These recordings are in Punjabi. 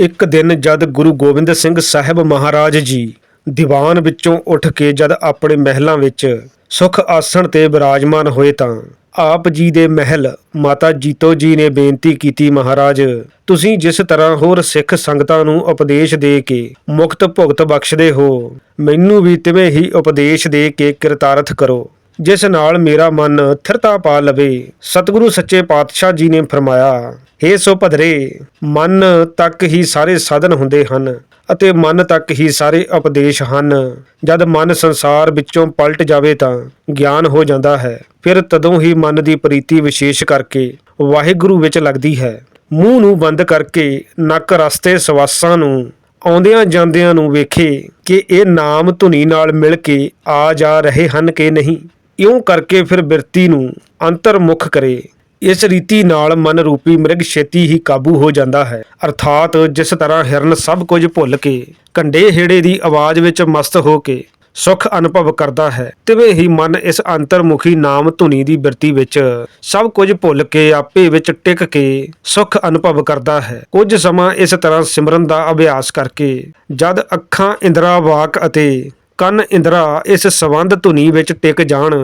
ਇੱਕ ਦਿਨ ਜਦ ਗੁਰੂ ਗੋਬਿੰਦ ਸਿੰਘ ਸਾਹਿਬ ਮਹਾਰਾਜ ਜੀ ਦੀਵਾਨ ਵਿੱਚੋਂ ਉੱਠ ਕੇ ਜਦ ਆਪਣੇ ਮਹਿਲਾਂ ਵਿੱਚ ਸੁਖ ਆਸਣ ਤੇ ਬਿਰਾਜਮਾਨ ਹੋਏ ਤਾਂ ਆਪ ਜੀ ਦੇ ਮਹਿਲ ਮਾਤਾ ਜੀਤੋ ਜੀ ਨੇ ਬੇਨਤੀ ਕੀਤੀ ਮਹਾਰਾਜ, ਤੁਸੀਂ ਜਿਸ ਤਰ੍ਹਾਂ ਹੋਰ ਸਿੱਖ ਸੰਗਤਾਂ ਨੂੰ ਉਪਦੇਸ਼ ਦੇ ਕੇ ਮੁਕਤ ਭੁਗਤ ਬਖਸ਼ਦੇ ਹੋ, ਮੈਨੂੰ ਵੀ ਤਿਵੇਂ ਹੀ ਉਪਦੇਸ਼ ਦੇ ਕੇ ਕਿਰਤਾਰਥ ਕਰੋ। ਜਿਸ ਨਾਲ ਮੇਰਾ ਮਨ ਥਿਰਤਾ ਪਾ ਲਵੇ, ਸਤਿਗੁਰੂ ਸੱਚੇ ਪਾਤਸ਼ਾਹ ਜੀ ਨੇ ਫਰਮਾਇਆ, ਹੇ ਸੋ ਭਦਰੇ, ਮਨ ਤੱਕ ਹੀ ਸਾਰੇ ਸਾਧਨ ਹੁੰਦੇ ਹਨ ਅਤੇ ਮਨ ਤੱਕ ਹੀ ਸਾਰੇ ਉਪਦੇਸ਼ ਹਨ। ਜਦ ਮਨ ਸੰਸਾਰ ਵਿੱਚੋਂ ਪਲਟ ਜਾਵੇ ਤਾਂ ਗਿਆਨ ਹੋ ਜਾਂਦਾ ਹੈ। ਫਿਰ ਤਦੋਂ ਹੀ ਮਨ ਦੀ ਪ੍ਰੀਤੀ ਵਿਸ਼ੇਸ਼ ਕਰਕੇ ਵਾਹਿਗੁਰੂ ਵਿੱਚ ਲੱਗਦੀ ਹੈ। ਮੂੰਹ ਨੂੰ ਬੰਦ ਕਰਕੇ ਨੱਕ ਰਸਤੇ ਸਵਾਸਾਂ ਨੂੰ, ਆਉਂਦਿਆਂ ਜਾਂਦਿਆਂ ਨੂੰ ਵੇਖੇ ਕਿ ਇਹ ਨਾਮ ਧੁਨੀ ਨਾਲ ਮਿਲ ਕੇ ਆ ਜਾ ਰਹੇ ਹਨ ਕਿ ਨਹੀਂ। ਇਉਂ ਕਰਕੇ ਫਿਰ ਬਿਰਤੀ ਨੂੰ ਅੰਤਰਮੁਖ ਕਰੇ। ਇਸ ਰੀਤੀ ਨਾਲ ਮਨ ਰੂਪੀ ਮ੍ਰਿਗ ਛੇਤੀ ਹੀ ਕਾਬੂ ਹੋ ਜਾਂਦਾ ਹੈ। ਅਰਥਾਤ ਜਿਸ ਤਰ੍ਹਾਂ ਹਿਰਨ ਸਭ ਕੁਝ ਭੁੱਲ ਕੇ ਕੰਡੇ ਹੇੜੇ ਦੀ ਆਵਾਜ਼ ਵਿੱਚ ਮਸਤ ਹੋ ਕੇ ਸੁਖ ਅਨੁਭਵ ਕਰਦਾ ਹੈ, ਤਿਵੇਂ ਹੀ ਮਨ ਇਸ ਅੰਤਰਮੁਖੀ ਨਾਮ ਧੁਨੀ ਦੀ ਬਿਰਤੀ ਵਿੱਚ ਸਭ ਕੁਝ ਭੁੱਲ ਕੇ ਆਪੇ ਵਿੱਚ ਟਿਕ ਕੇ ਸੁਖ ਅਨੁਭਵ ਕਰਦਾ ਹੈ। ਕੁਝ ਸਮਾਂ ਇਸ ਤਰ੍ਹਾਂ ਸਿਮਰਨ ਦਾ ਅਭਿਆਸ ਕਰਕੇ ਜਦ ਅੱਖਾਂ ਇੰਦਰਾ ਵਾਕ ਅਤੇ ਕੰਨ ਇੰਦਰਾ ਇਸ ਸੰਬੰਧ ਧੁਨੀ ਵਿੱਚ ਟਿਕ ਜਾਣ,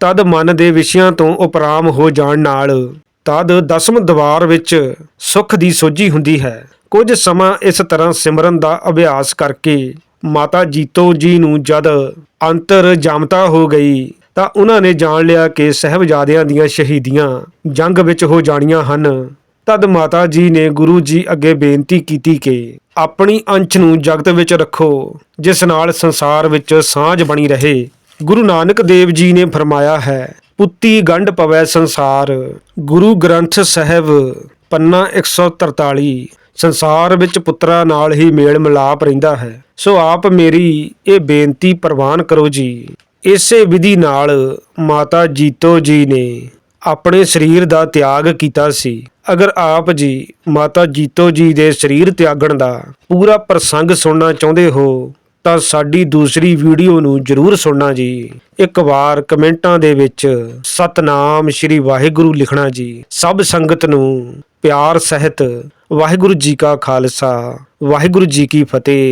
ਤਦ ਮਨ ਦੇ ਵਿਸ਼ਿਆਂ ਤੋਂ ਉਪਰਾਮ ਹੋ ਜਾਣ ਨਾਲ। ਤਦ ਦਸਮ ਦਵਾਰ ਵਿੱਚ ਸੁਖ ਦੀ ਸੋਝੀ ਹੁੰਦੀ ਹੈ। ਕੁਝ ਸਮਾਂ ਇਸ ਤਰ੍ਹਾਂ ਸਿਮਰਨ ਦਾ ਅਭਿਆਸ ਕਰਕੇ ਮਾਤਾ ਜੀਤੋ ਜੀ ਨੂੰ ਜਦ ਅੰਤਰ ਜਾਮਤਾ ਹੋ ਗਈ, ਤਾਂ ਉਹਨਾਂ ਨੇ ਜਾਣ ਲਿਆ ਕਿ ਸਹਿਬਜ਼ਾਦਿਆਂ ਦੀਆਂ ਸ਼ਹੀਦੀਆਂ ਜੰਗ ਵਿੱਚ ਹੋ ਜਾਣੀਆਂ ਹਨ। ਤਦ ਮਾਤਾ ਜੀ ਨੇ ਗੁਰੂ ਜੀ ਅੱਗੇ ਬੇਨਤੀ ਕੀਤੀ ਕਿ ਆਪਣੀ ਅੰਸ਼ ਨੂੰ ਜਗਤ ਵਿੱਚ ਰੱਖੋ, ਜਿਸ ਨਾਲ ਸੰਸਾਰ ਵਿੱਚ ਸਾਂਝ ਬਣੀ ਰਹੇ। ਗੁਰੂ ਨਾਨਕ ਦੇਵ ਜੀ ਨੇ ਫਰਮਾਇਆ ਹੈ, ਪੁੱਤੀ ਗੰਢ ਪਵੈ ਸੰਸਾਰ, ਗੁਰੂ ਗ੍ਰੰਥ ਸਾਹਿਬ, ਪੰਨਾ 143 ਸੰਸਾਰ ਵਿੱਚ ਪੁੱਤਰਾਂ ਨਾਲ ਹੀ ਮੇਲ ਮਿਲਾਪ ਰਹਿੰਦਾ ਹੈ। ਸੋ ਆਪ ਮੇਰੀ ਇਹ ਬੇਨਤੀ ਪ੍ਰਵਾਨ ਕਰੋ ਜੀ। ਇਸੇ ਵਿਧੀ ਨਾਲ ਮਾਤਾ ਜੀਤੋ ਜੀ ਨੇ ਆਪਣੇ ਸਰੀਰ ਦਾ ਤਿਆਗ ਕੀਤਾ ਸੀ। ਅਗਰ ਆਪ ਜੀ ਮਾਤਾ ਜੀਤੋ ਜੀ ਦੇ ਸਰੀਰ ਤਿਆਗਣ ਦਾ ਪੂਰਾ ਪ੍ਰਸੰਗ ਸੁਣਨਾ ਚਾਹੁੰਦੇ ਹੋ, ਤਾਂ ਸਾਡੀ ਦੂਸਰੀ ਵੀਡੀਓ ਨੂੰ ਜਰੂਰ ਸੁਣਨਾ ਜੀ। ਇੱਕ ਵਾਰ ਕਮੈਂਟਾਂ ਦੇ ਵਿੱਚ ਸਤਨਾਮ ਸ਼੍ਰੀ ਵਾਹਿਗੁਰੂ ਲਿਖਣਾ ਜੀ। ਸਭ ਸੰਗਤ ਨੂੰ ਪਿਆਰ ਸਹਿਤ ਵਾਹਿਗੁਰੂ ਜੀ ਕਾ ਖਾਲਸਾ, ਵਾਹਿਗੁਰੂ ਜੀ ਕੀ ਫਤਿਹ।